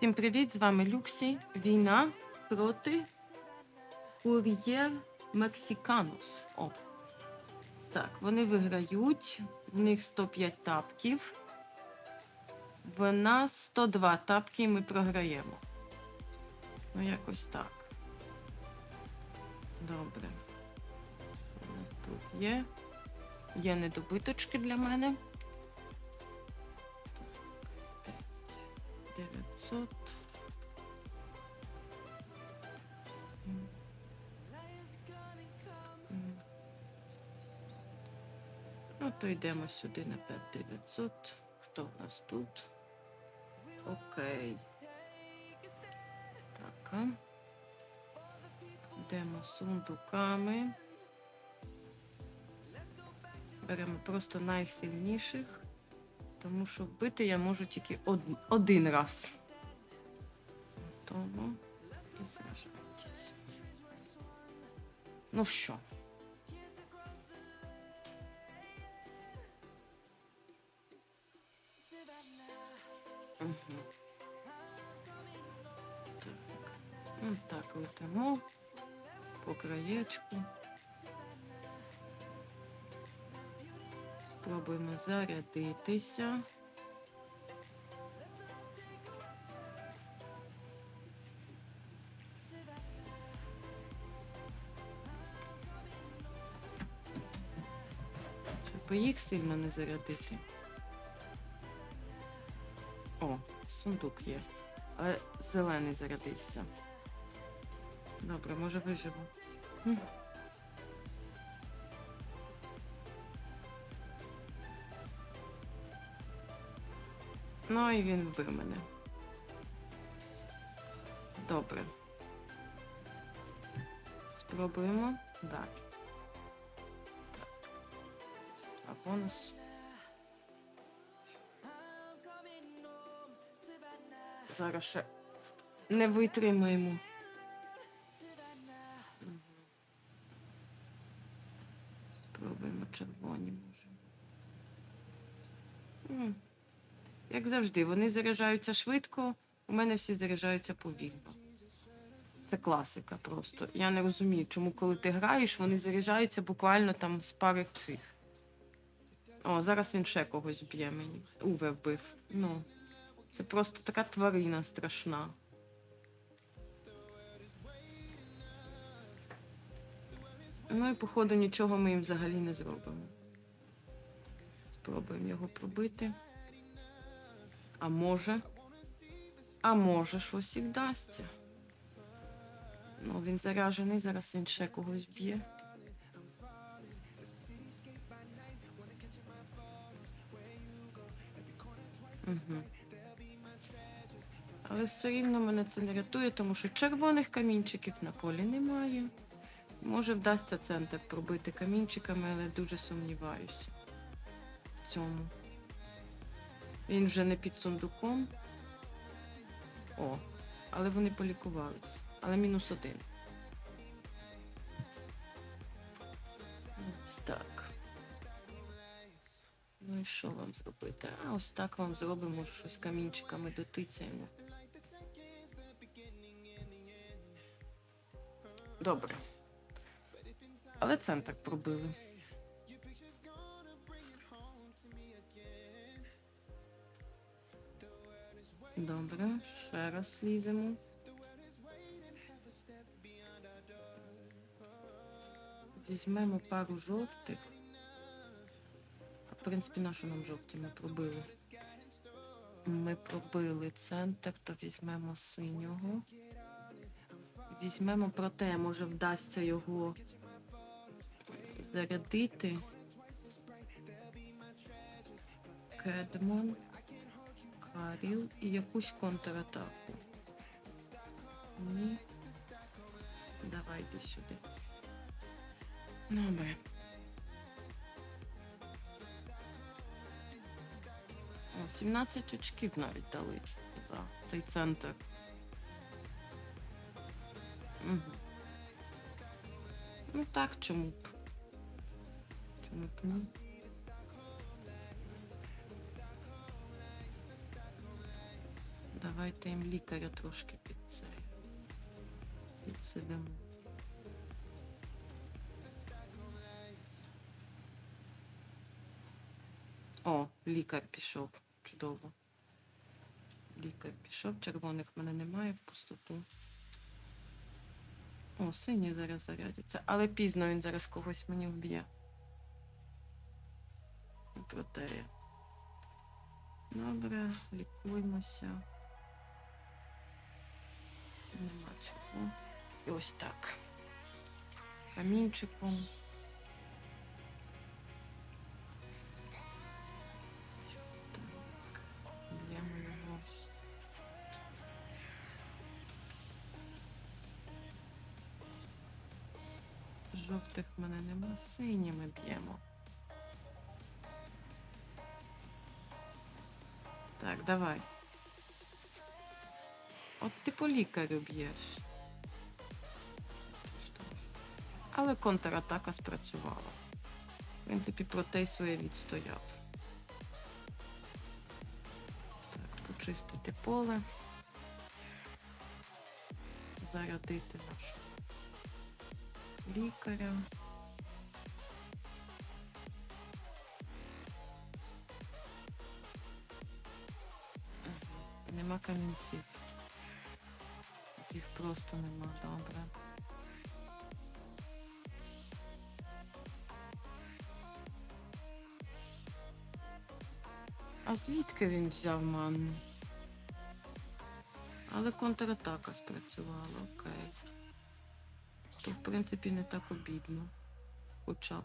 Всім привіт! З вами Люксі. Війна проти Кур'єр Мексиканус. О. Так, вони виграють. В них 105 тапків. В нас 102 тапки і ми програємо. Ну, якось так. Добре. У нас тут є. Є недобиточки для мене. 900. М. М. Ну, то йдемо сюди на 5900. Хто в нас тут? Окей. Так. а. Йдемо сундуками. Беремо просто найсильніших, тому що вбити я можу тільки од... один раз. Тому і зражайтесь. Ну що? Угу. Так. Ну, так, летимо по краєчку. Спробуємо зарядитися. Щоб їх сильно не зарядити. О, сундук є. Але зелений зарядився. Добре, може виживу. Ну і він вбив мене. Добре. Спробуємо далі. А. Зараз ще не витримаємо. Спробуємо червоні може. Як завжди, вони заряджаються швидко, у мене всі заряджаються повільно. Це класика просто. Я не розумію, чому коли ти граєш, вони заряджаються буквально там з пари цих. О, зараз він ще когось б'є мені. Уве вбив. Ну, це просто така тварина страшна. Ну і походу нічого ми їм взагалі не зробимо. Спробуємо його пробити. А може. А може щось і вдасться. Ну, він заряджений, зараз він ще когось б'є. Але все рівно мене це не рятує, тому що червоних камінчиків на полі немає. Може вдасться центр пробити камінчиками, але дуже сумніваюся в цьому. Він вже не під сундуком. О, але вони полікувались. Але мінус один. Ось так. Що вам зробити? А ось так вам зробимо, щось камінчиками дотицяємо. Добре. Але центр пробили. Добре, ще раз ліземо. Візьмемо пару жовтих. Принципі, нам жовті ми пробили. Ми пробили центр, то візьмемо синього. Візьмемо проте, може вдасться його зарядити. Кедмон, Каріл і якусь контратаку. Ні. Давайте сюди. Добре. 17 очків навіть дали за цей центр. Угу. Ну так, чому б? Чому б ні? Давайте їм лікаря трошки під це. Підсидимо. О, лікар пішов. Чудово. Лікар пішов, червоних в мене немає в пустоту. О, синій зараз зарядиться, але пізно він зараз когось мені вб'є. Проте. Добре, лікуємося. Нема чого. І ось так. Камінчиком. Жовтих мене нема, синіми б'ємо. Так, давай. От ти по лікарю б'єш. Але контратака спрацювала. В принципі, протей своє відстояв. Так, почистити поле. Зарядити нашу лікаря. Нема камінців. Їх просто нема, добре. А звідки він взяв манну? Але контратака спрацювала, окей. То, в принципі, не так обідно. Хоча б.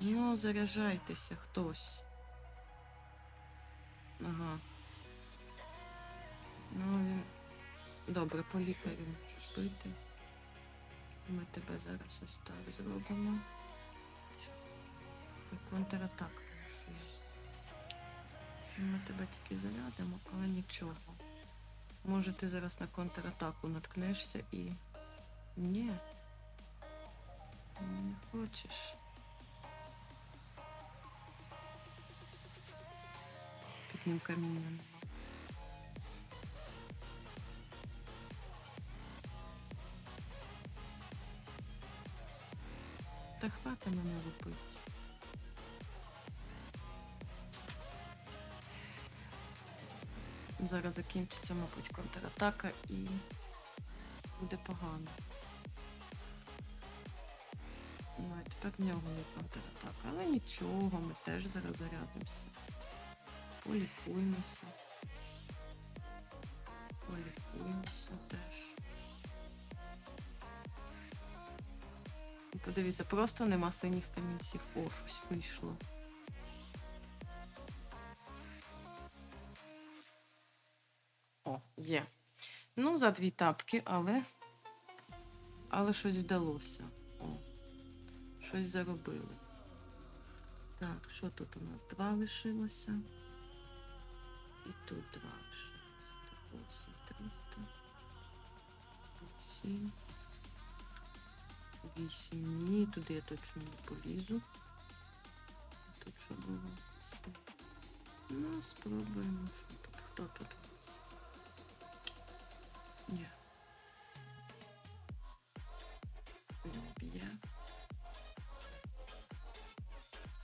Ну, заряджайтеся хтось. Ага. Ну, він... Добре, по лікарю бити. Ми тебе зараз ось так зробимо. І контратака в нас є. Ми тебе тільки зарядимо, але нічого. Може ти зараз на контратаку наткнешся і. Ні. Не хочеш. Під ним каміння нема. Та хвата мене лупить. Зараз закінчиться, мабуть, контратака і буде погано. Ну, а тепер в нього є контратака. Але нічого, ми теж зараз зарядимося. Полікуємося. Полікуємося теж. Подивіться, просто нема синіх камінців. О, щось вийшло. Є. Ну, за дві тапки, але. Але щось вдалося. О. Щось заробили. Так, що тут у нас? Два лишилося. І тут два лишилося. Тут 8, 300. 7. 8. Ні, туди я точно не полізу. Тут що було? Ну, спробуємо. Що тут? Хто тут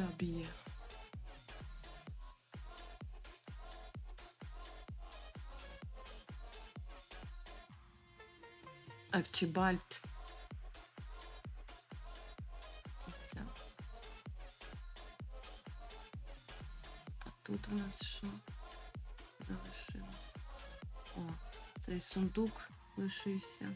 Заб'є. Арчибальд. А тут у нас що залишилось? О, цей сундук лишився.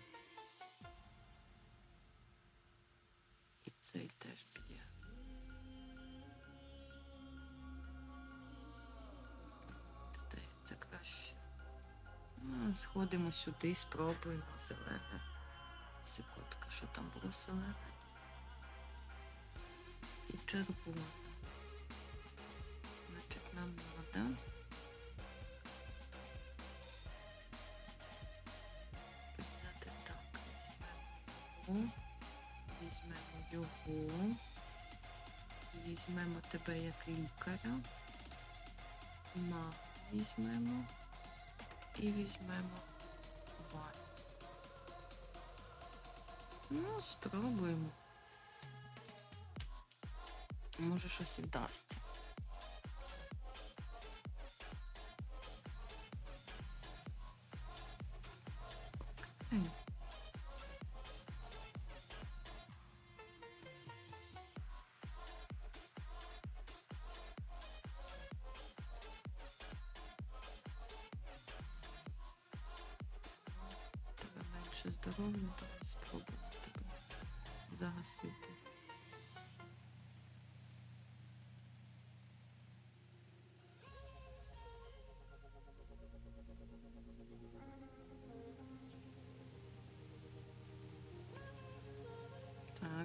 Сходимо сюди, спробуємо зелене. Секундка, що там було зелене? І червоне. Значить, нам треба. Взяти так, візьмемо. Візьмемо його. Візьмемо тебе як лікаря. На візьмемо і візьмемо валь. Ну, спробуємо. Може щось і вдасться.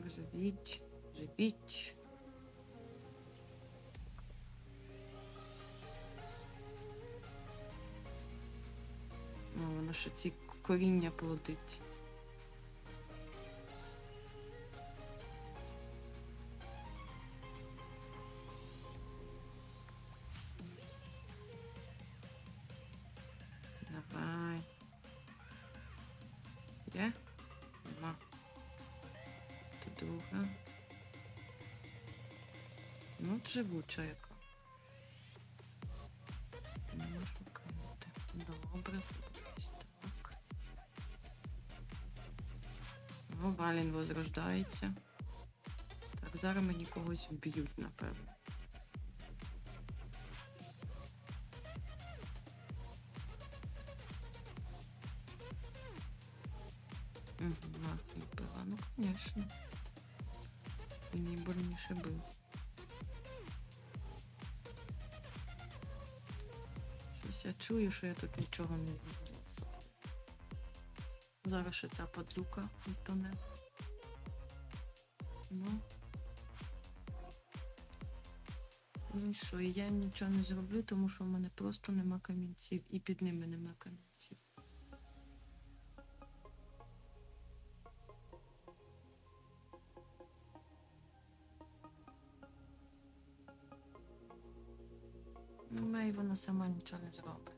Живіть, живіть. О, воно ще ці коріння плодить. Давай. Є? Нема. Друга. Ну, живуча яка. Не можу кинути. Добре, зробилось так. О, Валін возрождається. Так, зараз мені когось вб'ють, напевно. Я чую, що я тут нічого не зробила. Зараз ще ця падлюка утоне. Ну. Ну і що, я нічого не зроблю, тому що в мене просто нема камінців. І під ними нема камінців. Сама нічого не зробить.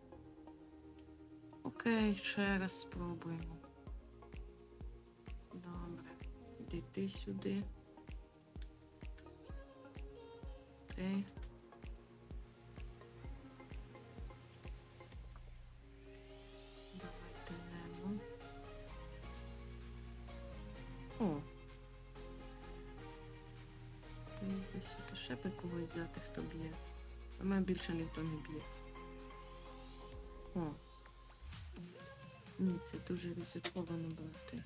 Окей, ще раз спробуємо. Добре. Іди ти сюди. Більше ніхто не б'є. О. Ні, це дуже ризиковано брати.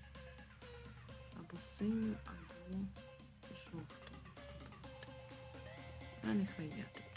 Або синю, або жовту. А нехай я тут.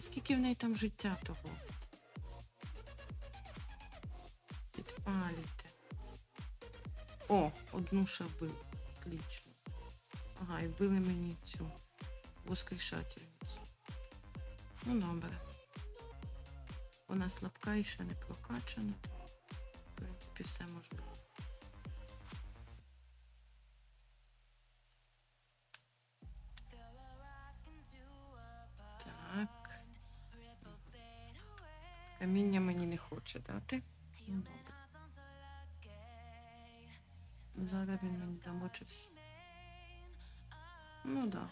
Скільки в неї там життя того? Підпалюйте. О, одну ще вбив. Отлично. Ага, і вбили мені цю воскрешательницю. Ну, добре. Вона слабка і ще не прокачана. В принципі, все можна. Каміння мені не хоче дати. Ну. Зараз він мені замочився. Ну да.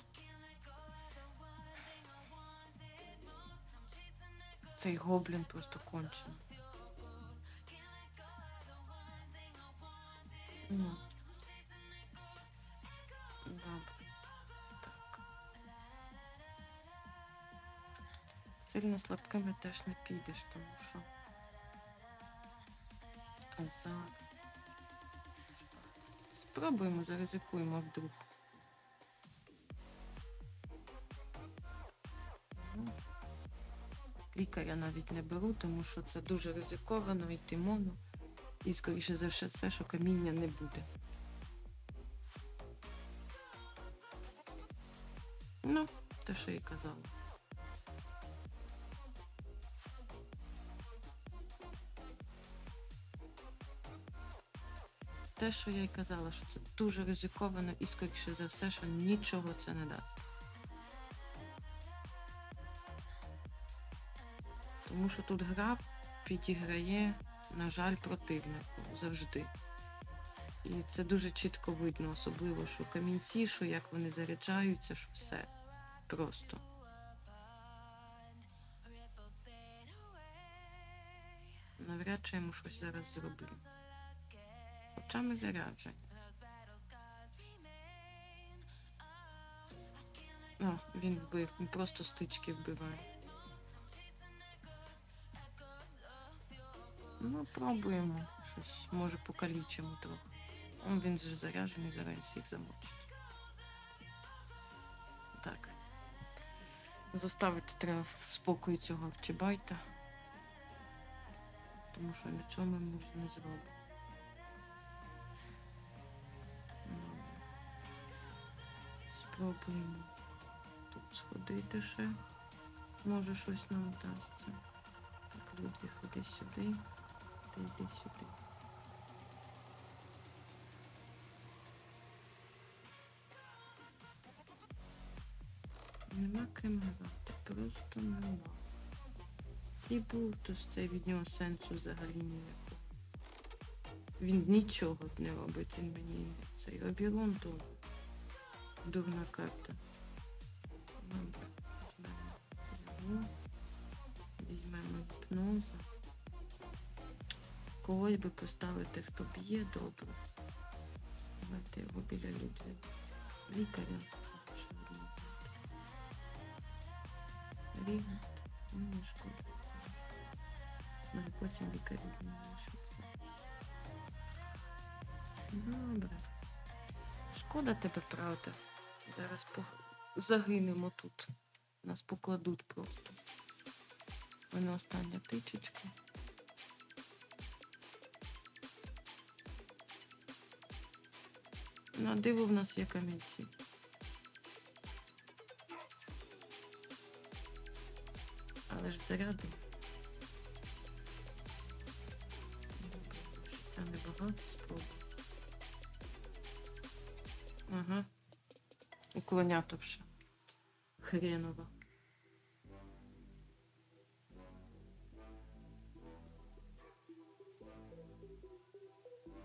Цей гоблін просто кончений. Ну. Сильно слабкими теж не підеш, тому що за. Спробуємо, заризикуємо вдруг. Ну, лікаря навіть не беру, тому що це дуже ризиковано йти моно. І скоріше за все, все, що каміння не буде. Ну, те, що і казала. Те, що я й казала, що це дуже ризиковано і скоріше за все, що нічого це не дасть. Тому що тут гра підіграє, на жаль, противнику завжди. І це дуже чітко видно, особливо, що камінці, що як вони заряджаються, що все просто. Навряд чи йому щось зараз зроблю. Хоча ми заряджені. О, він вбив, він просто стички вбиває. Ну, пробуємо. Щось, може, покалічимо трохи. О, він же заряджений, зараз всіх замочить. Так. Заставити треба в спокої цього Арчибайта. Тому що нічого ми не зробимо. Спробуємо тут сходити ще. Може щось нам вдасться. Так, Людвіг, іди сюди. Ти йди сюди. Нема ким грати, просто нема. І був то цей від нього сенсу взагалі ніякого. Він нічого не робить, він мені цей обірон то дурна карта. Добре, візьмемо гіпноза. Когось би поставити, хто б'є добре. Давайте його біля Людвіга. Лікаря. Рігат. Ну, не шкода. Ну, і потім лікарі не. Добре. Шкода тебе, правда. Зараз по... загинемо тут. Нас покладуть просто. У мене остання тичечка. На диво в нас є камінці. Але ж заряди. Життя небагато спробуй. Ага. Ще. Хренова.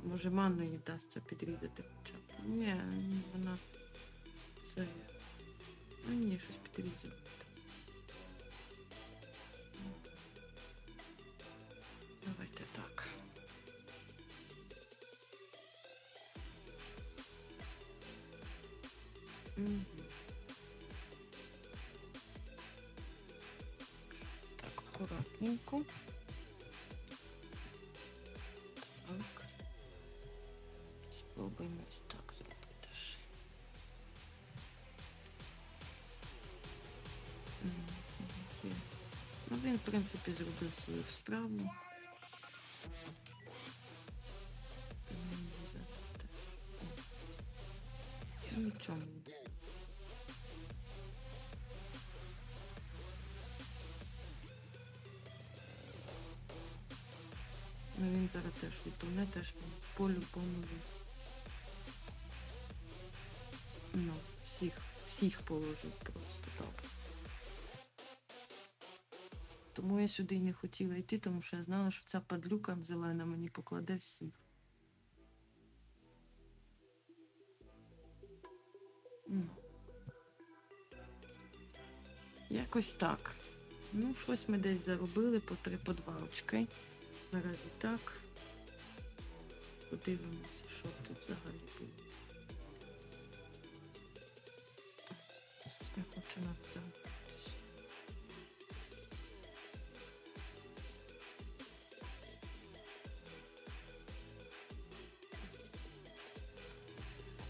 Може, манну їй вдасться підрізати хоча б. Ні, вона це. Ну ні, щось підрізувати. Так, акуратненько. Так. Спробуємо ось так зробити ще. Ну, він, в принципі, зробив свою справу. Нічого. Зараз теж відповне, теж по-любому. Ну, всіх, всіх положив просто добре. Тому я сюди й не хотіла йти, тому що я знала, що ця падлюка зелена мені покладе всіх. Ну. Якось так. Ну, щось ми десь заробили по три по два очки. Наразі так. Подивимося, що тут взагалі було. Щось не хочу замкнутися.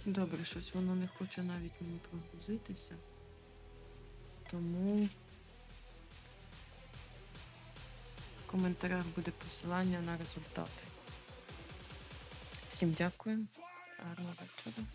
Добре, щось воно не хоче навіть мені прогрузитися. Тому в коментарях буде посилання на результати. Всім дякую. Гарного вечора.